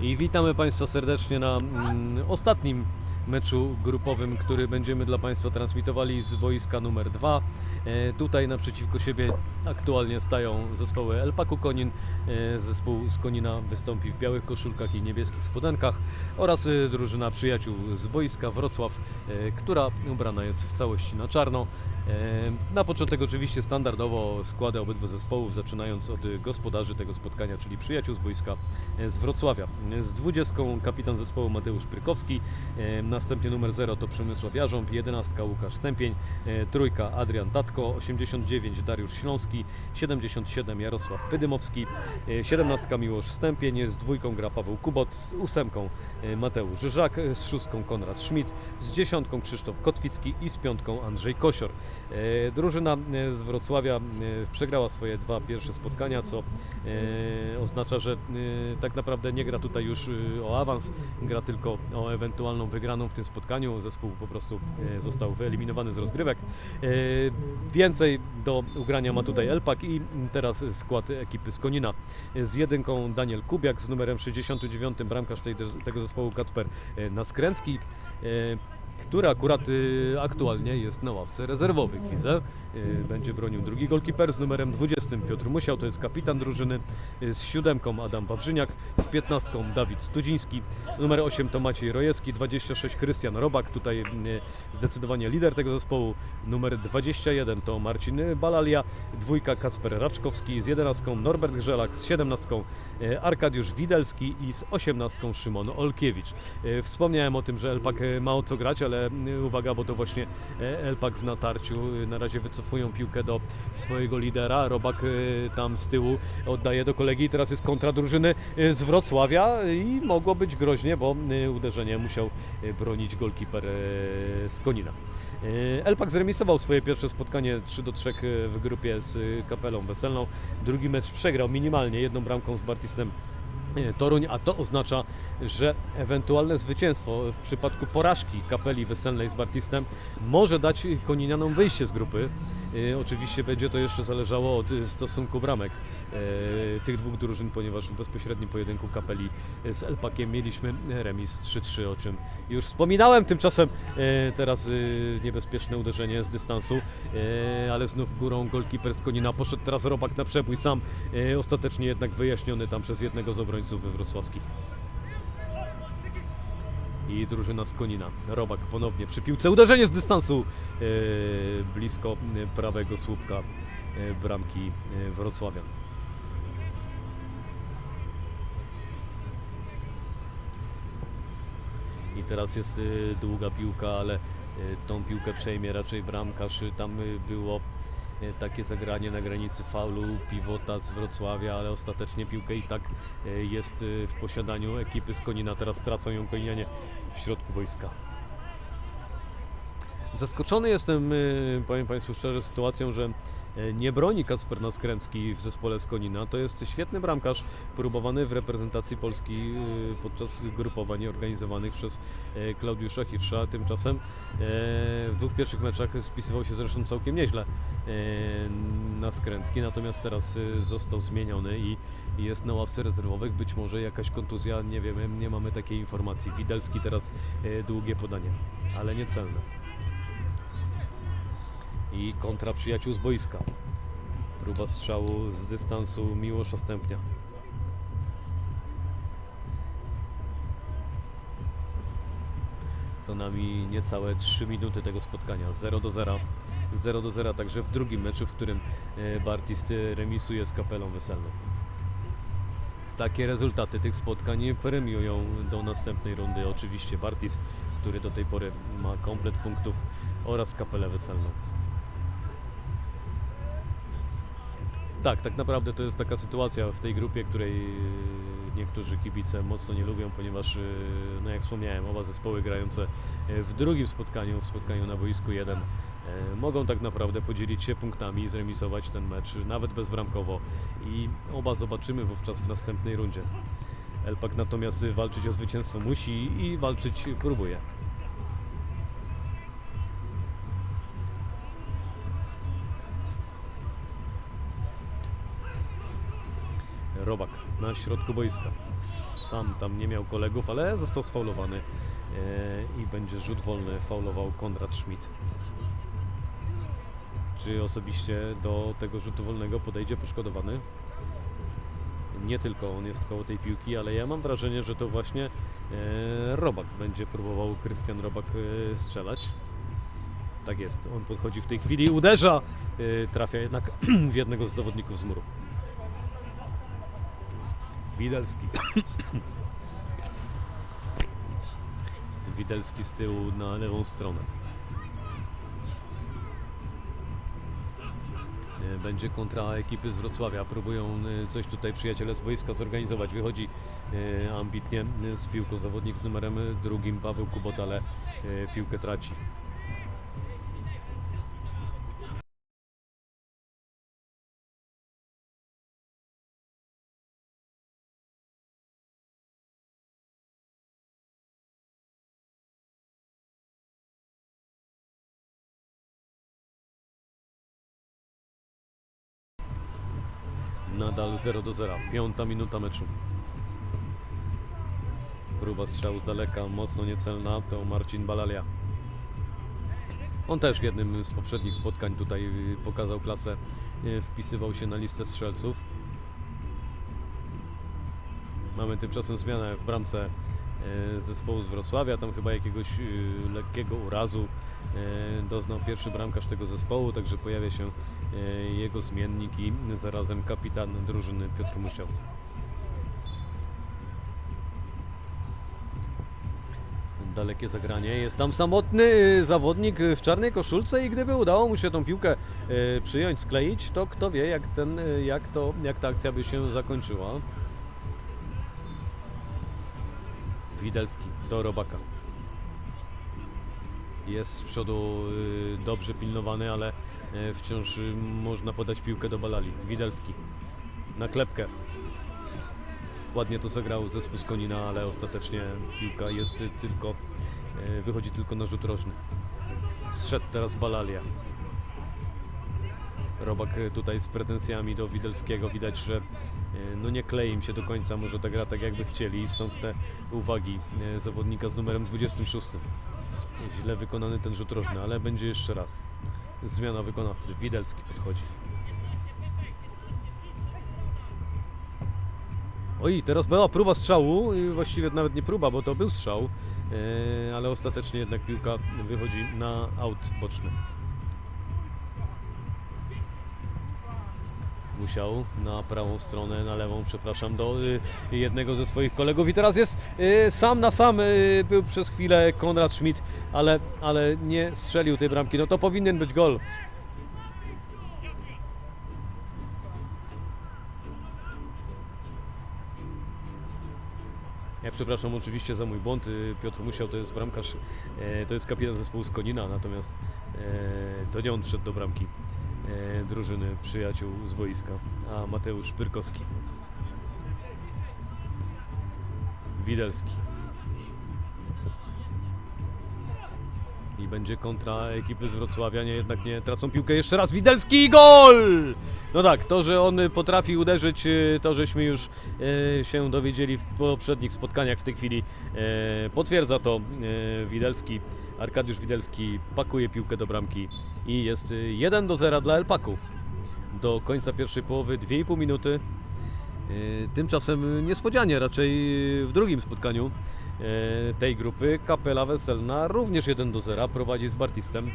I witamy Państwa serdecznie na mm, ostatnim meczu grupowym, który będziemy dla Państwa transmitowali z boiska numer 2. E, tutaj naprzeciwko siebie aktualnie stają zespoły Elpaku Konin. E, zespół z Konina wystąpi w białych koszulkach i niebieskich spodenkach oraz e, drużyna przyjaciół z boiska Wrocław, e, która ubrana jest w całości na czarno. Na początek oczywiście standardowo składy obydwu zespołów, zaczynając od gospodarzy tego spotkania, czyli przyjaciół z boiska e, z Wrocławia. E, Z 20 kapitan zespołu Mateusz Prykowski, e, następnie numer 0 to Przemysław Jarząb, 11 Łukasz Stępień, trójka Adrian Tatko, 89 Dariusz Śląski, 77 Jarosław Pydymowski, e, 17 Miłosz Stępień, z dwójką gra Paweł Kubot, z ósemką Mateusz Żak, e, z szóstką Konrad Schmidt, z dziesiątką Krzysztof Kotwicki i z piątką Andrzej Kosior. E, Drużyna e, z Wrocławia e, przegrała swoje dwa pierwsze spotkania, co oznacza, że tak naprawdę nie gra tutaj już o awans, gra tylko o ewentualną wygraną w tym spotkaniu. Zespół po prostu został wyeliminowany z rozgrywek. Więcej do ugrania ma tutaj Elpak i teraz skład ekipy z Konina. Z jedynką Daniel Kubiak, z numerem 69 bramkarz tej, tego zespołu Kacper Naskręcki. Który akurat y, aktualnie jest na ławce rezerwowych. Widzę, y, będzie bronił drugi golkiper z numerem 20 Piotr Musiał, to jest kapitan drużyny, y, z siódemką Adam Wawrzyniak, z 15 Dawid Studziński, numer 8 to Maciej Rojewski, 26 Krystian Robak, tutaj y, zdecydowanie lider tego zespołu, numer 21 to Marcin Balalia, dwójka Kacper Raczkowski, z 11 Norbert Grzelak, z 17 y, Arkadiusz Widelski i z 18 Szymon Olkiewicz. Y, Wspomniałem o tym, że Elpak ma o co grać, ale y, uwaga, bo to właśnie e, Elpak w natarciu y, na razie wycofują piłkę do swojego lidera. Robak y, tam z tyłu oddaje do kolegi. Teraz jest kontra drużyny z Wrocławia i mogło być groźnie, bo uderzenie musiał bronić golkiper z Konina. Elpak zremisował swoje pierwsze spotkanie 3 do 3 w grupie z Kapelą Weselną. Drugi mecz przegrał minimalnie jedną bramką z Bartistem Toruń, a to oznacza, że ewentualne zwycięstwo w przypadku porażki kapeli weselnej z Bartistem może dać koninianom wyjście z grupy. E, Oczywiście będzie to jeszcze zależało od e, stosunku bramek tych dwóch drużyn, ponieważ w bezpośrednim pojedynku kapeli z Elpakiem mieliśmy remis 3-3, o czym już wspominałem. Tymczasem e, teraz e, niebezpieczne uderzenie z dystansu, e, ale znów górą golkiper z Konina poszedł teraz Robak na przebój sam, e, ostatecznie jednak wyjaśniony tam przez jednego z obrońców wrocławskich. I drużyna z Konina. Robak ponownie przy piłce. Uderzenie z dystansu e, blisko e, prawego słupka e, bramki e, Wrocławian. Teraz jest y, długa piłka, ale y, tą piłkę przejmie raczej bramkarz. Tam y, było takie zagranie na granicy faulu pivota z Wrocławia, ale ostatecznie piłkę i tak jest w posiadaniu ekipy z Konina. Teraz tracą ją Koninianie w środku boiska. Zaskoczony jestem, powiem Państwu szczerze, sytuacją, że nie broni Kacper Naskręcki w zespole z Konina. To jest świetny bramkarz, próbowany w reprezentacji Polski y, podczas grupowań organizowanych przez y, Klaudiusza Hirsza. Tymczasem w dwóch pierwszych meczach spisywał się zresztą całkiem nieźle Naskręcki, natomiast teraz został zmieniony i jest na ławce rezerwowych. Być może jakaś kontuzja, nie wiemy, nie mamy takiej informacji. Widelski teraz długie podanie, ale niecelne i kontra przyjaciół z boiska. Próba strzału z dystansu Miłosza Stępnia. Za nami niecałe 3 minuty tego spotkania. 0 do 0. 0 do 0 także w drugim meczu, w którym e, Bartist remisuje z kapelą weselną. Takie rezultaty tych spotkań premiują do następnej rundy oczywiście Bartist, który do tej pory ma komplet punktów oraz kapelę weselną. Tak, tak naprawdę to jest taka sytuacja w tej grupie, której e, niektórzy kibice mocno nie lubią, ponieważ, e, no jak wspomniałem, oba zespoły grające e, w drugim spotkaniu, w spotkaniu na boisku 1, e, mogą tak naprawdę podzielić się punktami i zremisować ten mecz, nawet bezbramkowo. I oba zobaczymy wówczas w następnej rundzie. Elpak natomiast walczyć o zwycięstwo musi i walczyć próbuje. Robak na środku boiska. sam tam nie miał kolegów, ale został sfaulowany e, i będzie rzut wolny, faulował Konrad Schmidt. Czy osobiście do tego rzutu wolnego podejdzie poszkodowany? Nie tylko on jest koło tej piłki, ale ja mam wrażenie, że to właśnie e, Robak będzie próbował Krystian Robak e, strzelać. Tak jest, on podchodzi w tej chwili, uderza, trafia jednak w jednego z zawodników z muru. Widelski. Widelski z tyłu na lewą stronę. E, Będzie kontra ekipy z Wrocławia. Próbują e, coś tutaj przyjaciele z boiska zorganizować. Wychodzi e, ambitnie z piłką zawodnik z numerem drugim Paweł Kubot, ale piłkę traci. Nadal 0 do 0. Piąta minuta meczu. Próba strzału z daleka, mocno niecelna. To Marcin Balalia. On też w jednym z poprzednich spotkań tutaj y, pokazał klasę. y, Wpisywał się na listę strzelców. Mamy tymczasem zmianę w bramce zespołu z Wrocławia. Tam chyba jakiegoś y, lekkiego urazu e, doznał pierwszy bramkarz tego zespołu, także pojawia się e, jego zmiennik i zarazem kapitan drużyny Piotr Musiał. Dalekie zagranie. Jest tam samotny zawodnik w czarnej koszulce i gdyby udało mu się tą piłkę przyjąć, skleić, to kto wie jak, ten, jak, to, jak ta akcja by się zakończyła. Widelski do Robaka. Jest z przodu y, dobrze pilnowany, ale y, wciąż y, można podać piłkę do Balali. Widelski na klepkę. Ładnie to zagrał zespół z Konina, ale ostatecznie piłka jest tylko, wychodzi tylko na rzut rożny. Zszedł teraz Balalia. Robak y, tutaj z pretensjami do Widelskiego. Widać, że y, no nie klei im się do końca może ta gra tak jakby chcieli. Stąd te uwagi y, zawodnika z numerem 26. Źle wykonany ten rzut rożny, ale będzie jeszcze raz. Zmiana wykonawcy. Widelski podchodzi. Oj, teraz była próba strzału, i właściwie nawet nie próba, bo to był strzał, e, ale ostatecznie jednak piłka wychodzi na aut boczny. Musiał na prawą stronę, na lewą, przepraszam, do y, jednego ze swoich kolegów i teraz jest y, sam na sam, y, był przez chwilę Konrad Schmidt, ale, ale nie strzelił tej bramki, no to powinien być gol. Ja przepraszam oczywiście za mój błąd. y, Piotr Musiał to jest bramkarz, e, to jest kapitan zespołu z Konina, natomiast e, to nie on wszedł do bramki drużyny przyjaciół z boiska, a Mateusz Pyrkowski. Widelski. I będzie kontra ekipy z Wrocławia, nie, jednak nie tracą piłkę jeszcze raz. Widelski gol! No tak, to, że on potrafi uderzyć, y, to żeśmy już y, się dowiedzieli w poprzednich spotkaniach w tej chwili. y, Potwierdza to y, Widelski. Arkadiusz Widelski pakuje piłkę do bramki i jest y, 1 do 0 dla Elpaku. Do końca pierwszej połowy 2,5 minuty. Y, Tymczasem niespodzianie raczej w drugim spotkaniu y, tej grupy Kapela Weselna również 1 do 0 prowadzi z Bartistem. Y,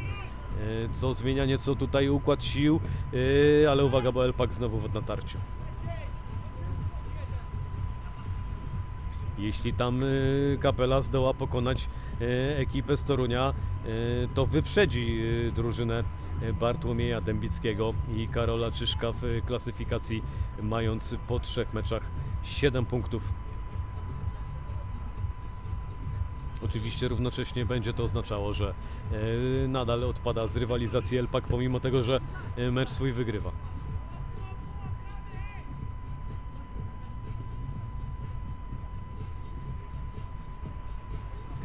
Co zmienia nieco tutaj układ sił, y, ale uwaga, bo Elpak znowu w natarciu. Jeśli tam y, Kapela zdoła pokonać y, ekipę z Torunia, y, to wyprzedzi y, drużynę Bartłomieja Dębickiego i Karola Czyszka w klasyfikacji, mając po trzech meczach 7 punktów. Oczywiście równocześnie będzie to oznaczało, że nadal odpada z rywalizacji Elpak, pomimo tego, że mecz swój wygrywa.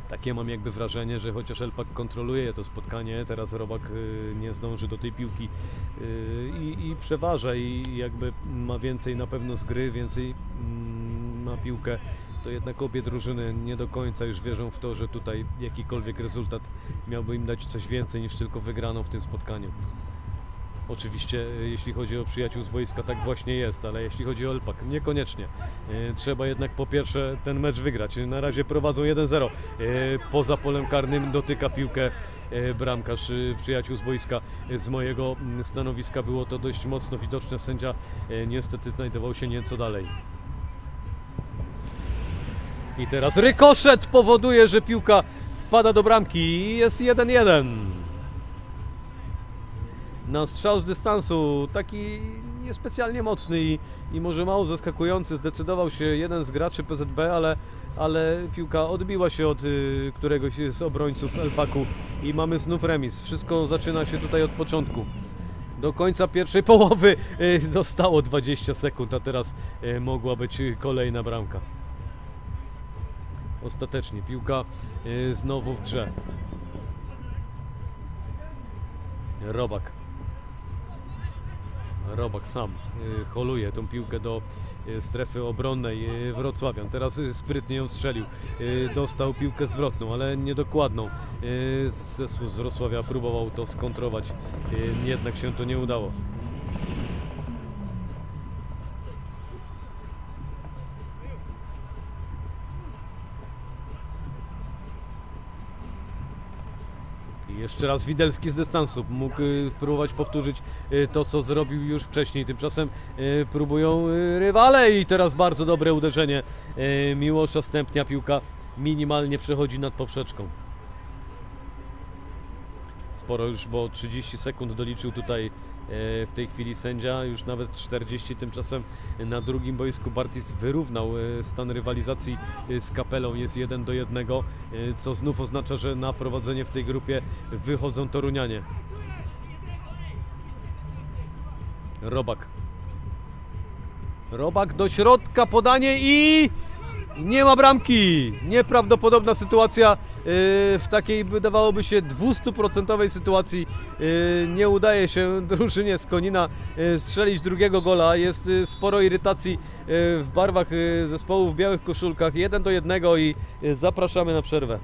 Takie mam jakby wrażenie, że chociaż Elpak kontroluje to spotkanie, teraz Robak y, nie zdąży do tej piłki y, i, i przeważa i jakby ma więcej na pewno z gry, więcej mm, ma piłkę, to jednak obie drużyny nie do końca już wierzą w to, że tutaj jakikolwiek rezultat miałby im dać coś więcej niż tylko wygraną w tym spotkaniu. Oczywiście, e, jeśli chodzi o przyjaciół z boiska, tak właśnie jest, ale jeśli chodzi o Elpak, niekoniecznie. E, Trzeba jednak po pierwsze ten mecz wygrać. Na razie prowadzą 1-0. E, Poza polem karnym dotyka piłkę bramkarz przyjaciół z boiska. Z mojego mm, stanowiska było to dość mocno widoczne. Sędzia niestety znajdował się nieco dalej. I teraz rykoszet powoduje, że piłka wpada do bramki i jest 1-1 na strzał z dystansu, taki niespecjalnie mocny i, i może mało zaskakujący, zdecydował się jeden z graczy PZB, ale, ale piłka odbiła się od y, któregoś z obrońców Elpaku i mamy znów remis. Wszystko zaczyna się tutaj od początku. Do końca pierwszej połowy y, zostało 20 sekund, a teraz y, mogła być kolejna bramka. Ostatecznie piłka y, znowu w grze. Robak. Robak sam y, holuje tą piłkę do y, strefy obronnej y, Wrocławian. Teraz sprytnie ją strzelił. Dostał piłkę zwrotną, ale niedokładną. Zespół z Wrocławia próbował to skontrować, jednak się to nie udało. Jeszcze raz Widelski z dystansu mógł y, próbować powtórzyć y, to, co zrobił już wcześniej. Tymczasem y, próbują y, rywale i teraz bardzo dobre uderzenie y, Miłosza Stępnia. Piłka minimalnie przechodzi nad poprzeczką. Sporo już, bo 30 sekund doliczył tutaj w tej chwili sędzia, już nawet 40. Tymczasem na drugim boisku Bartist wyrównał e, stan rywalizacji e, z Kapelą, jest 1 do 1, e, co znów oznacza, że na prowadzenie w tej grupie wychodzą Torunianie. Robak. Robak do środka, podanie i nie ma bramki. Nieprawdopodobna sytuacja yy, w takiej wydawałoby się 200% sytuacji. Yy, nie udaje się drużynie z Konina yy, strzelić drugiego gola. Jest sporo irytacji w barwach zespołu w białych koszulkach. 1 do 1 i zapraszamy na przerwę.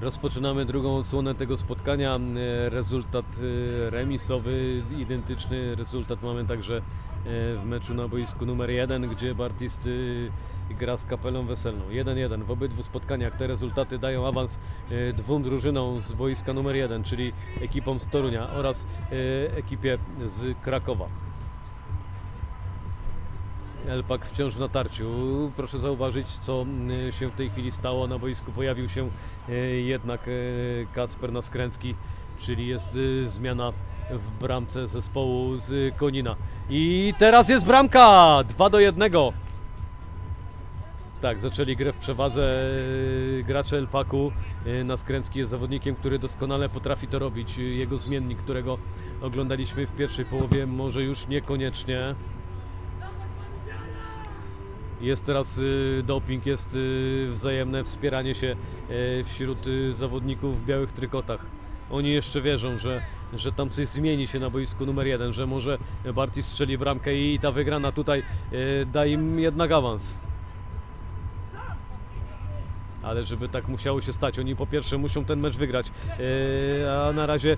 Rozpoczynamy drugą odsłonę tego spotkania. E, Rezultat e, remisowy, identyczny rezultat mamy także e, w meczu na boisku numer 1, gdzie Bartist gra z kapelą weselną. 1-1 w obydwu spotkaniach. Te rezultaty dają awans dwóm drużynom z boiska numer 1, czyli ekipom z Torunia oraz ekipie z Krakowa. Elpak wciąż w natarciu. Proszę zauważyć, co mm, się w tej chwili stało. Na boisku pojawił się e, jednak e, Kacper Naskręcki, czyli jest zmiana w bramce zespołu z Konina. I teraz jest bramka! 2 do 1. Tak, zaczęli grę w przewadze gracze Elpaku. Naskręcki jest zawodnikiem, który doskonale potrafi to robić. Jego zmiennik, którego oglądaliśmy w pierwszej połowie, może już niekoniecznie. Jest teraz y, doping, jest y, wzajemne wspieranie się y, wśród y, zawodników w białych trykotach. Oni jeszcze wierzą, że, że tam coś zmieni się na boisku numer jeden, że może Barty strzeli bramkę i ta wygrana tutaj y, da im jednak awans. Ale żeby tak musiało się stać, oni po pierwsze muszą ten mecz wygrać, yy, a na razie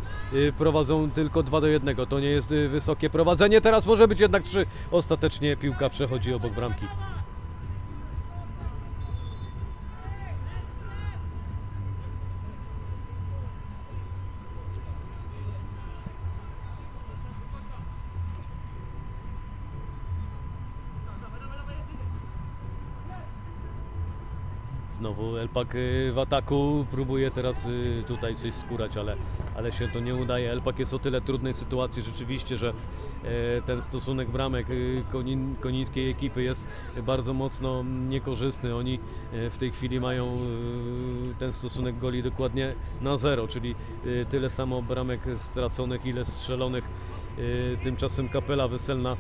prowadzą tylko 2 do 1. To nie jest wysokie prowadzenie, teraz może być jednak 3. Ostatecznie piłka przechodzi obok bramki. Znowu Elpak y, w ataku próbuje teraz y, tutaj coś skórać, ale, ale się to nie udaje. Elpak jest o tyle trudnej sytuacji rzeczywiście, że e, ten stosunek bramek y, konińskiej ekipy jest bardzo mocno niekorzystny. Oni e, w tej chwili mają ten stosunek goli dokładnie na zero, czyli tyle samo bramek straconych, ile strzelonych. Tymczasem kapela weselna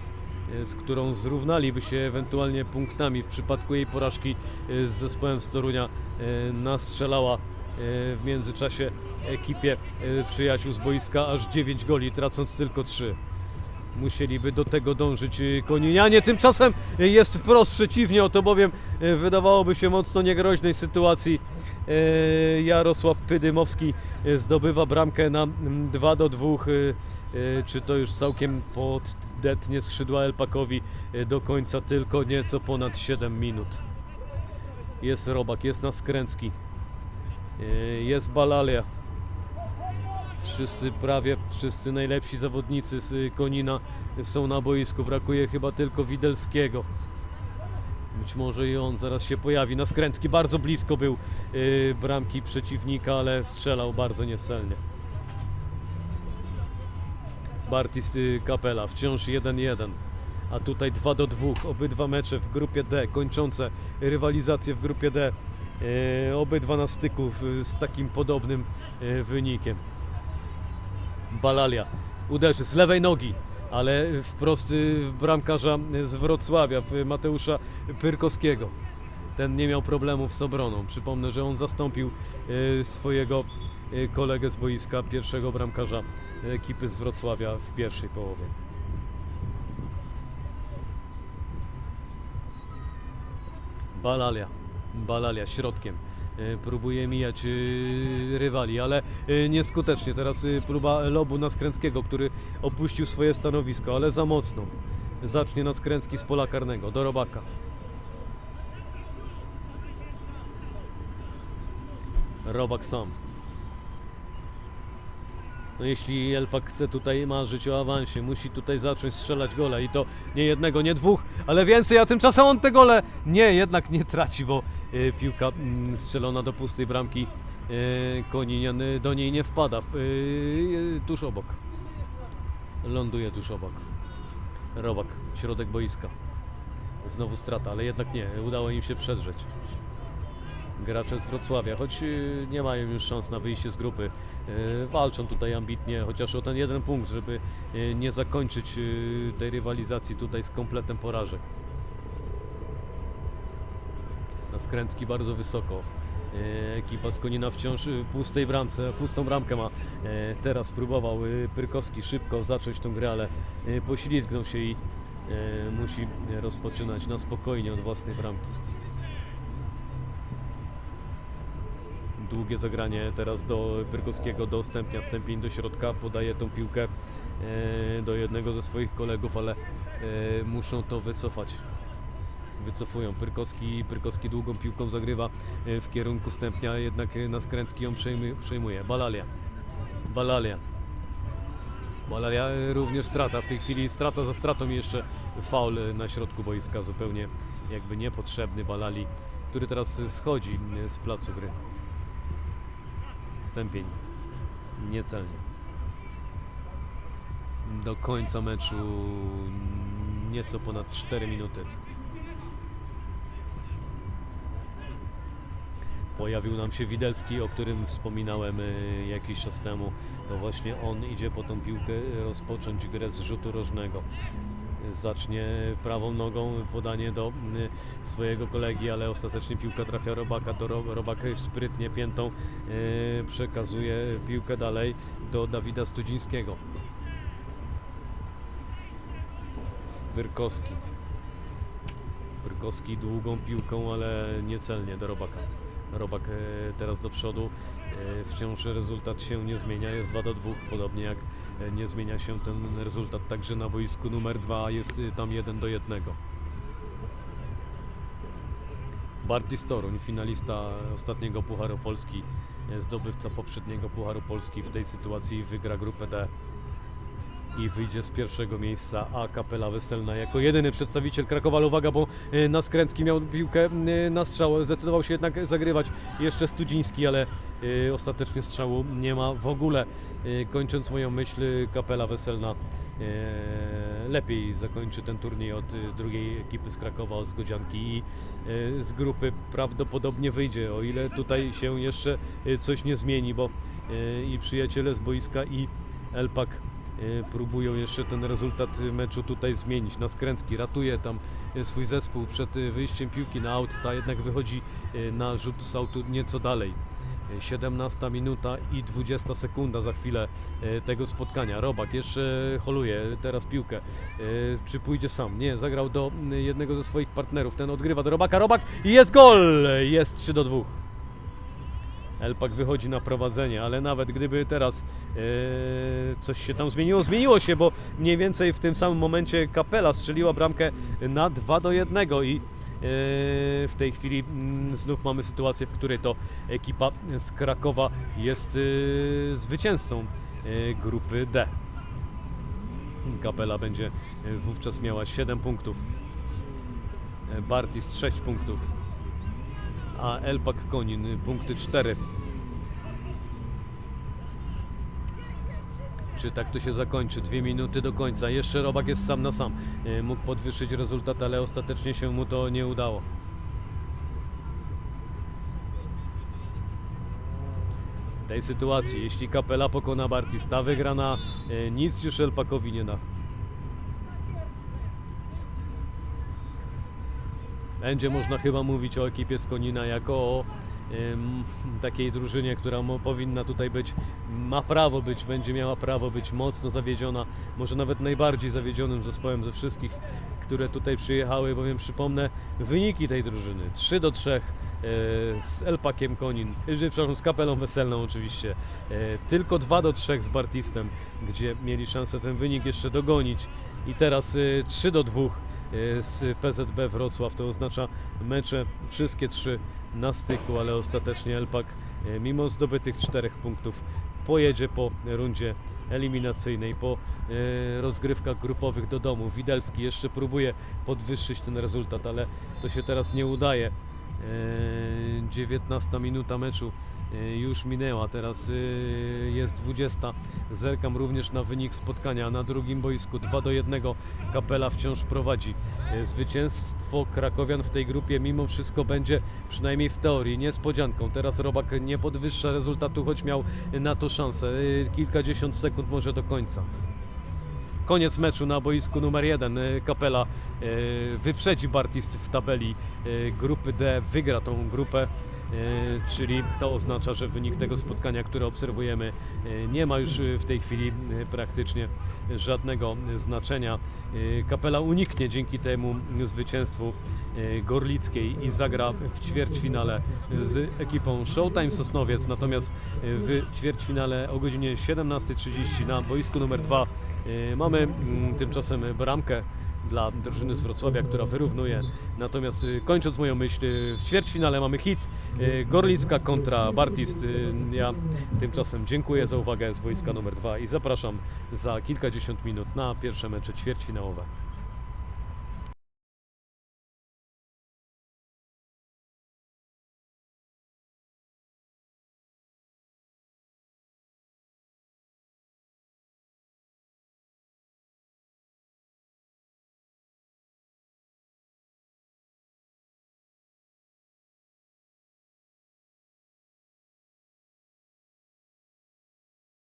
z którą zrównaliby się ewentualnie punktami w przypadku jej porażki e, z zespołem z Torunia e, nastrzelała e, w międzyczasie ekipie e, przyjaciół z boiska aż 9 goli, tracąc tylko 3. Musieliby do tego dążyć e, koninianie. Tymczasem e, jest wprost przeciwnie, oto bowiem e, wydawałoby się mocno niegroźnej sytuacji. E, Jarosław Pydymowski e, zdobywa bramkę na mm, 2 do 2. e, Czy to już całkiem poddetnie skrzydła Elpakowi do końca tylko nieco ponad 7 minut. Jest Robak, jest Naskręcki, jest Balalia. Wszyscy prawie, wszyscy najlepsi zawodnicy z Konina są na boisku. Brakuje chyba tylko Widelskiego. Być może i on zaraz się pojawi. Naskręcki bardzo blisko był y, bramki przeciwnika, ale strzelał bardzo niecelnie. Bartis y, Kapela wciąż 1-1. A tutaj 2 do 2. Obydwa mecze w grupie D, kończące rywalizację w grupie D. E, obydwa na styku w- z takim podobnym e, wynikiem. Balalia uderzy z lewej nogi, ale wprost y, bramkarza z Wrocławia, Mateusza Pyrkowskiego. Ten nie miał problemów z obroną. Przypomnę, że on zastąpił y, swojego y, kolegę z boiska, pierwszego bramkarza ekipy z Wrocławia w pierwszej połowie. Balalia, Balalia środkiem. E, Próbuje mijać e, rywali, ale e, nieskutecznie. Teraz próba lobu Naskręckiego, który opuścił swoje stanowisko, ale za mocno. Zacznie Naskręcki z pola karnego, do Robaka. Robak sam. No jeśli Elpak chce tutaj marzyć o awansie, musi tutaj zacząć strzelać gole i to nie jednego, nie dwóch, ale więcej, a tymczasem on te gole nie, jednak nie traci, bo e, piłka mm, strzelona do pustej bramki e, Koninian e, do niej nie wpada, e, e, tuż obok. Ląduje tuż obok. Robak, środek boiska. Znowu strata, ale jednak nie, udało im się przedrzeć gracze z Wrocławia, choć y, nie mają już szans na wyjście z grupy. Y, Walczą tutaj ambitnie, chociaż o ten jeden punkt, żeby y, nie zakończyć tej rywalizacji tutaj z kompletem porażek. Naskręcki bardzo wysoko. Ekipa z Konina wciąż pustej bramce, pustą bramkę ma. Teraz próbował Pyrkowski szybko zacząć tą grę, ale poślizgnął się i musi rozpoczynać na spokojnie od własnej bramki. Długie zagranie teraz do Pyrkowskiego, do Stępnia, Stępień do środka, podaje tą piłkę e, do jednego ze swoich kolegów, ale e, muszą to wycofać. Wycofują. Pyrkowski, Pyrkowski długą piłką zagrywa e, w kierunku Stępnia, jednak e, Naskręcki ją przejmuje, przejmuje. Balalia. Balalia. Balalia również strata. W tej chwili strata za stratą jeszcze faul na środku boiska, zupełnie jakby niepotrzebny Balali, który teraz schodzi z placu gry. Stępień. Niecelnie. Do końca meczu nieco ponad 4 minuty. Pojawił nam się Widelski, o którym wspominałem y, jakiś czas temu. To właśnie on idzie po tą piłkę rozpocząć grę z rzutu rożnego. Zacznie prawą nogą podanie do y, swojego kolegi, ale ostatecznie piłka trafia Robaka. Do Ro, Robak sprytnie piętą y, przekazuje piłkę dalej do Dawida Studzińskiego. Pyrkowski. Pyrkowski długą piłką, ale niecelnie do Robaka. Robak e, teraz do przodu. Wciąż rezultat się nie zmienia. Jest 2 do 2, podobnie jak nie zmienia się ten rezultat także na boisku numer 2. Jest e, tam 1 do 1. Bartis Toruń, finalista ostatniego Pucharu Polski, e, zdobywca poprzedniego Pucharu Polski w tej sytuacji wygra grupę D. i wyjdzie z pierwszego miejsca, a Kapela Weselna jako jedyny przedstawiciel Krakowa, ale uwaga, bo e, Naskręcki miał piłkę e, na strzał, zdecydował się jednak zagrywać jeszcze Studziński, ale e, ostatecznie strzału nie ma w ogóle. Kończąc moją myśl, Kapela Weselna lepiej zakończy ten turniej od drugiej ekipy z Krakowa, od Zgodzianki i z grupy. Prawdopodobnie wyjdzie, o ile tutaj się jeszcze coś nie zmieni, bo i przyjaciele z boiska i Elpak próbują jeszcze ten rezultat meczu tutaj zmienić. Naskręcki ratuje tam e, swój zespół przed e, wyjściem piłki na aut, ta jednak wychodzi na rzut z autu nieco dalej. E, 17 minuta i 20 sekunda za chwilę tego spotkania. Robak jeszcze holuje teraz piłkę. Czy pójdzie sam? Nie, zagrał do jednego ze swoich partnerów. Ten odgrywa do Robaka. Robak i jest gol! Jest 3 do 2. Elpak wychodzi na prowadzenie, ale nawet gdyby teraz e, coś się tam zmieniło, zmieniło się, bo mniej więcej w tym samym momencie Kapela strzeliła bramkę na 2 do 1 i e, w tej chwili mm, znów mamy sytuację, w której to ekipa z Krakowa jest e, zwycięzcą grupy D. Kapela będzie wówczas miała 7 punktów. Bartis 6 punktów a Elpak Konin punkty 4. Czy tak to się zakończy? Dwie minuty do końca. Jeszcze Robak jest sam na sam. Y, Mógł podwyższyć rezultat, ale ostatecznie się mu to nie udało. Tej sytuacji, jeśli Kapela pokona Bartista, wygrana y, nic już Elpakowi nie da. Będzie można chyba mówić o ekipie z Konina jako o takiej drużynie, która powinna tutaj być, ma prawo być, będzie miała prawo być mocno zawiedziona, może nawet najbardziej zawiedzionym zespołem ze wszystkich, które tutaj przyjechały, bowiem przypomnę wyniki tej drużyny. 3 do 3 e, z Elpakiem Konin, e, przepraszam, z Kapelą Weselną oczywiście, e, tylko 2 do 3 z Bartistem, gdzie mieli szansę ten wynik jeszcze dogonić i teraz e, 3 do 2 z PZB Wrocław. To oznacza mecze wszystkie trzy na styku, ale ostatecznie Elpak e, mimo zdobytych czterech punktów pojedzie po rundzie eliminacyjnej, po e, rozgrywkach grupowych do domu. Widelski jeszcze próbuje podwyższyć ten rezultat, ale to się teraz nie udaje. E, 19 minuta meczu e, już minęła, teraz e, jest 20. Zerkam również na wynik spotkania na drugim boisku 2 do 1. Kapela wciąż prowadzi. E, Zwycięstwo Krakowian w tej grupie mimo wszystko będzie przynajmniej w teorii niespodzianką. Teraz Robak nie podwyższa rezultatu, choć miał na to szansę. E, Kilkadziesiąt sekund może do końca. Koniec meczu na boisku numer 1. Kapela e, wyprzedzi Bartist w tabeli e, grupy D, wygra tą grupę. E, Czyli to oznacza, że wynik tego spotkania, które obserwujemy, e, nie ma już e, w tej chwili praktycznie żadnego znaczenia. Kapela uniknie dzięki temu zwycięstwu Gorlickiej i zagra w ćwierćfinale z ekipą Showtime Sosnowiec. Natomiast w ćwierćfinale o godzinie 17.30 na boisku numer 2 E, Mamy mm, tymczasem bramkę dla drużyny z Wrocławia, która wyrównuje. Natomiast e, kończąc moją myśl, e, w ćwierćfinale mamy hit e, Gorlicka kontra Bartist. Ja tymczasem dziękuję za uwagę z boiska numer 2 i zapraszam za kilkadziesiąt minut na pierwsze mecze ćwierćfinałowe.